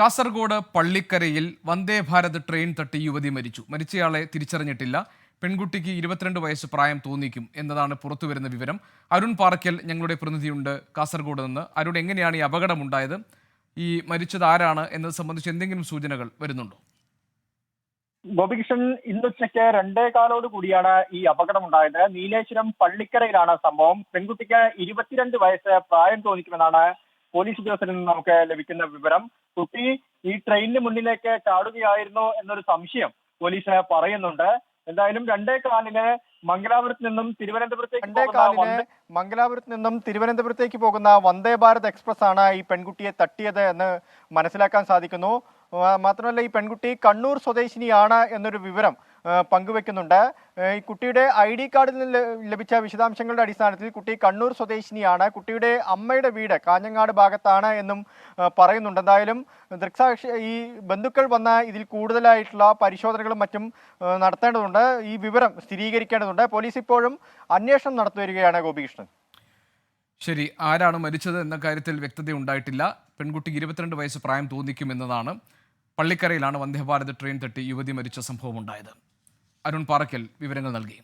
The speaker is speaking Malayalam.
കാസർഗോഡ് പള്ളിക്കരയിൽ വന്ദേ ഭാരത് ട്രെയിൻ തട്ടി യുവതി മരിച്ചു. മരിച്ചയാളെ തിരിച്ചറിഞ്ഞിട്ടില്ല. പെൺകുട്ടിക്ക് ഇരുപത്തിരണ്ട് വയസ്സ് പ്രായം തോന്നിക്കും എന്നതാണ് പുറത്തുവരുന്ന വിവരം. അരുൺ പാറയ്ക്കൽ ഞങ്ങളുടെ പ്രതിനിധിയുണ്ട് കാസർഗോഡ് നിന്ന്. അരുൺ എങ്ങനെയാണ് ഈ അപകടം അപകടമുണ്ടായത്? ഈ മരിച്ചത് ആരാണ് എന്നത് സംബന്ധിച്ച് എന്തെങ്കിലും സൂചനകൾ വരുന്നുണ്ടോ? ഗോപികൃഷ്ണൻ ഇന്നുച്ചയ്ക്ക് രണ്ടേ കാലോട് കൂടിയാണ് ഈ അപകടം ഉണ്ടായത് നീലേശ്വരം പള്ളിക്കരയിലാണ് സംഭവം. പെൺകുട്ടിക്ക് ഇരുപത്തിരണ്ട് വയസ്സ് പ്രായം തോന്നിക്കുമെന്നാണ് പോലീസ് ഉദ്യോഗസ്ഥരിൽ നിന്ന് നമുക്ക് ലഭിക്കുന്ന വിവരം. കുട്ടി ഈ ട്രെയിനിന് മുന്നിലേക്ക് ചാടുകയായിരുന്നു എന്നൊരു സംശയം പോലീസ് പറയുന്നുണ്ട്. എന്തായാലും രണ്ടേ കാലിന് മംഗലാപുരത്ത് നിന്നും തിരുവനന്തപുരത്തേക്ക് രണ്ടേ കാലിന് മംഗലാപുരത്ത് നിന്നും തിരുവനന്തപുരത്തേക്ക് പോകുന്ന വന്ദേ ഭാരത് എക്സ്പ്രസ് ആണ് ഈ പെൺകുട്ടിയെ തട്ടിയത് എന്ന് മനസ്സിലാക്കാൻ സാധിക്കുന്നു. മാത്രമല്ല ഈ പെൺകുട്ടി കണ്ണൂർ സ്വദേശിനിയാണ് എന്നൊരു വിവരം പങ്കുവെക്കുന്നുണ്ട്. ഈ കുട്ടിയുടെ ഐ ഡി കാർഡിൽ നിന്ന് ലഭിച്ച വിശദാംശങ്ങളുടെ അടിസ്ഥാനത്തിൽ കുട്ടി കണ്ണൂർ സ്വദേശിനിയാണ്. കുട്ടിയുടെ അമ്മയുടെ വീട് കാഞ്ഞങ്ങാട് ഭാഗത്താണ് എന്നും പറയുന്നുണ്ട്. എന്തായാലും ദൃക്സാക്ഷി ഈ ബന്ധുക്കൾ വന്ന ഇതിൽ കൂടുതലായിട്ടുള്ള പരിശോധനകളും മറ്റും നടത്തേണ്ടതുണ്ട്. ഈ വിവരം സ്ഥിരീകരിക്കേണ്ടതുണ്ട്. പോലീസ് ഇപ്പോഴും അന്വേഷണം നടത്തിവരികയാണ് ഗോപികൃഷ്ണൻ. ശരി ആരാണ് മരിച്ചത് എന്ന കാര്യത്തിൽ വ്യക്തത ഉണ്ടായിട്ടില്ല. പെൺകുട്ടി ഇരുപത്തിരണ്ട് വയസ്സ് പ്രായം തോന്നിക്കുമെന്നതാണ്. പള്ളിക്കരയിലാണ് വന്ദേഭാരത് ട്രെയിൻ തട്ടി യുവതി മരിച്ച സംഭവം ഉണ്ടായത് അരുൺ പാറയ്ക്കൽ വിവരങ്ങൾ നൽകി.